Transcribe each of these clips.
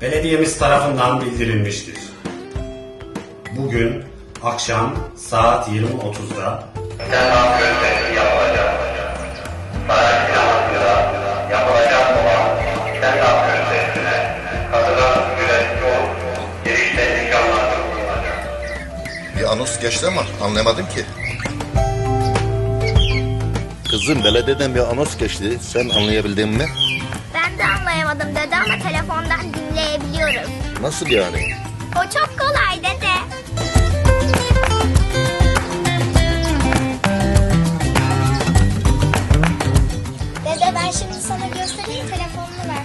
belediyemiz tarafından bildirilmiştir. Bugün akşam saat 20.30'da Selam gösterisi yapılacak. Saray sinemasında yapılacak olan selam gösterisine katılan ücretli olup girişte ikramlar bulunacak. Bir anons geçti ama anlamadım ki. Kızım belediyeden bir anons geçti. Sen anlayabildin mi? Ama telefondan dinleyebiliyoruz. Nasıl yani? O çok kolay dede. Dede ben şimdi sana göstereyim telefonunu ver.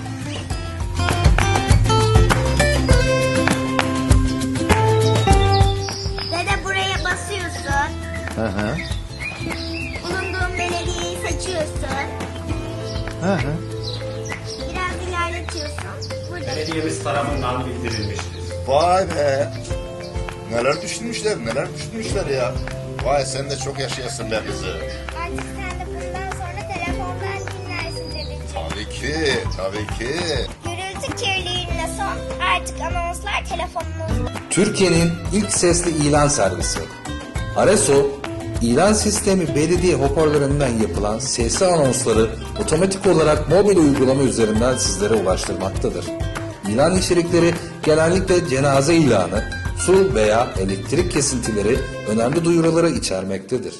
Dede buraya basıyorsun. Hı hı. Bulunduğun belediyeyi seçiyorsun. Hı hı. Burada belediyemiz tarafından bildirilmiştir. Vay be. Neler düşünmüşler, neler düşünmüşler ya. Vay sen de çok yaşayasın be kızı. artık sen de bundan sonra telefondan dinlersin dedeciğim. Tabii ki, tabii ki. Gürültü kirliliğine son. Artık anonslar telefonunuzda. Türkiye'nin ilk sesli ilan servisi. Areso, ilan sistemi belediye hoparlöründen yapılan sesli anonsları otomatik olarak mobil uygulama üzerinden sizlere ulaştırmaktadır. İlan içerikleri genellikle cenaze ilanı, su veya elektrik kesintileri önemli duyuruları içermektedir.